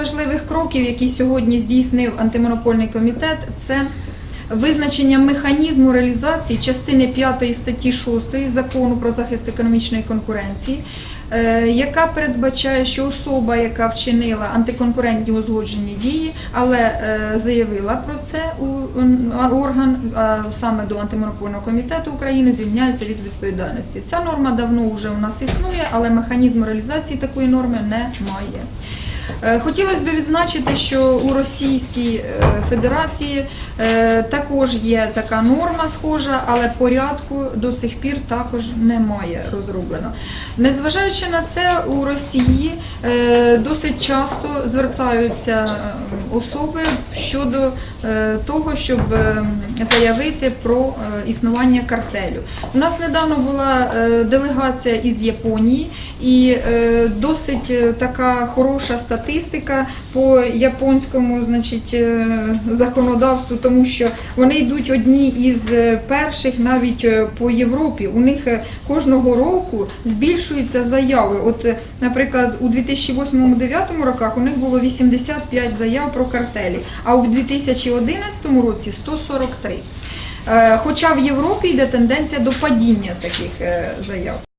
Важливих кроків, які сьогодні здійснив антимонопольний комітет, це визначення механізму реалізації частини 5 статті 6 закону про захист економічної конкуренції, е, яка передбачає, що особа, яка вчинила антиконкурентні узгоджені дії, але е, заявила про це орган, саме до антимонопольного комітету України, звільняється від відповідальності. Ця норма давно вже у нас існує, але механізму реалізації такої норми немає. Е, Хотілося б відзначити, що у Російській е, Федерації е, також є така норма схожа, але порядку до сих пір також немає розроблено. Незважаючи на це, у Росії досить часто звертаються е, особи щодо е, того, щоб е, заявити про е, існування картелю. У нас недавно була е, делегація із Японії, і е, досить е, така хороша статистика по японському значить, е, законодавству, тому що вони йдуть одні із е, перших навіть е, по Європі. У них е, кожного року збільшуються заяви. От, е, наприклад, у 2008-2009 роках у них було 85 заяв про картелі, а у 2011 році 143. Е, Хоча в Європі йде тенденція до падіння таких е, заяв.